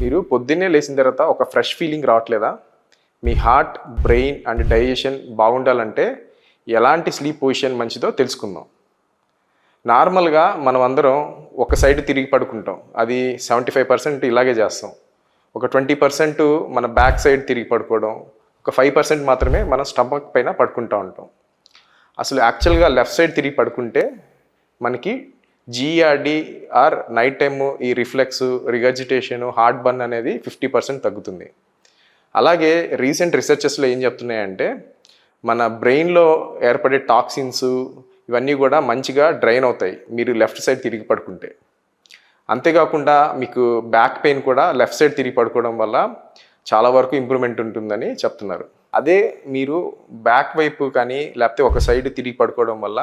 మీరు పొద్దున్నే లేచిన తర్వాత ఒక ఫ్రెష్ ఫీలింగ్ రావట్లేదా? మీ హార్ట్ బ్రెయిన్ అండ్ డైజెషన్ బాగుండాలంటే ఎలాంటి స్లీప్ పొజిషన్ మంచిదో తెలుసుకుందాం. నార్మల్గా మనం అందరం ఒక సైడ్ తిరిగి పడుకుంటాం. అది సెవెంటీ ఫైవ్ పర్సెంట్ ఇలాగే చేస్తాం. ఒక ట్వంటీ పర్సెంట్ మన బ్యాక్ సైడ్ తిరిగి పడుకోవడం ఒక ఫైవ్ పర్సెంట్ మాత్రమే మన స్టమక్ పైన పడుకుంటూ ఉంటాం. అసలు యాక్చువల్గా లెఫ్ట్ సైడ్ తిరిగి పడుకుంటే మనకి జిఆర్డి ఆర్ నైట్ టైమ్ ఈ రిఫ్లెక్స్ రిగర్జిటేషన్ హార్ట్ బర్న్ అనేది ఫిఫ్టీ పర్సెంట్ తగ్గుతుంది. అలాగే రీసెంట్ రీసెర్చెస్లో ఏం చెప్తున్నాయంటే మన బ్రెయిన్లో ఏర్పడే టాక్సిన్స్ ఇవన్నీ కూడా మంచిగా డ్రైన్ అవుతాయి మీరు లెఫ్ట్ సైడ్ తిరిగి పడుకుంటే. అంతేకాకుండా మీకు బ్యాక్ పెయిన్ కూడా లెఫ్ట్ సైడ్ తిరిగి పడుకోవడం వల్ల చాలా వరకు ఇంప్రూవ్మెంట్ ఉంటుందని చెప్తున్నారు. అదే మీరు బ్యాక్ వైపు కానీ లేకపోతే ఒక సైడ్ తిరిగి పడుకోవడం వల్ల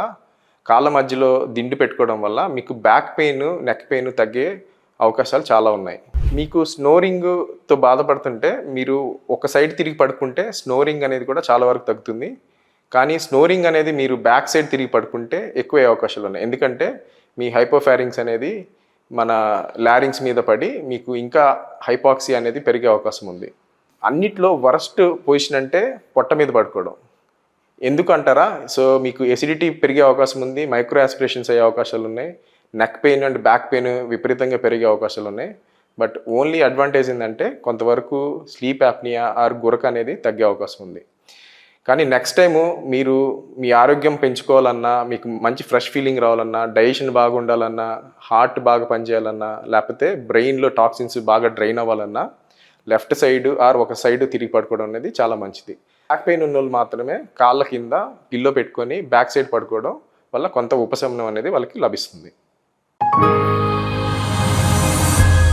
కాళ్ళ మధ్యలో దిండు పెట్టుకోవడం వల్ల మీకు బ్యాక్ పెయిన్ నెక్ పెయిన్ తగ్గే అవకాశాలు చాలా ఉన్నాయి. మీకు స్నోరింగ్తో బాధపడుతుంటే మీరు ఒక సైడ్ తిరిగి పడుకుంటే స్నోరింగ్ అనేది కూడా చాలా వరకు తగ్గుతుంది. కానీ స్నోరింగ్ అనేది మీరు బ్యాక్ సైడ్ తిరిగి పడుకుంటే ఎక్కువ అవకాశాలు ఉన్నాయి. ఎందుకంటే మీ హైపోఫారింగ్స్ అనేది మన లారింగ్స్ మీద పడి మీకు ఇంకా హైపాక్సీ అనేది పెరిగే అవకాశం ఉంది. అన్నిట్లో వరస్ట్ పొజిషన్ అంటే పొట్ట మీద పడుకోవడం. ఎందుకంటారా? సో మీకు ఎసిడిటీ పెరిగే అవకాశం ఉంది మైక్రో ఆస్పిరేషన్స్ అయ్యే అవకాశాలు ఉన్నాయి neck pain and back pain విపరీతంగా పెరిగే అవకాశాలు ఉన్నాయి. బట్ ఓన్లీ అడ్వాంటేజ్ ఏంటంటే కొంతవరకు స్లీప్ యాప్నియా ఆర్ గురక అనేది తగ్గే అవకాశం ఉంది. కానీ నెక్స్ట్ టైము మీరు మీ ఆరోగ్యం పెంచుకోవాలన్నా మీకు మంచి ఫ్రెష్ ఫీలింగ్ రావాలన్నా డైజెషన్ బాగా ఉండాలన్నా హార్ట్ బాగా పనిచేయాలన్నా లేకపోతే బ్రెయిన్లో టాక్సిన్స్ బాగా డ్రైన్ అవ్వాలన్నా లెఫ్ట్ సైడ్ ఆర్ ఒక సైడ్ తిరిగి పడుకోవడం అనేది చాలా మంచిది. బ్యాక్ పెయిన్ ఉన్న వాళ్ళు మాత్రమే కాళ్ళ కింద పిల్లో పెట్టుకొని బ్యాక్ సైడ్ పడుకోవడం వల్ల కొంత ఉపశమనం అనేది వాళ్ళకి లభిస్తుంది.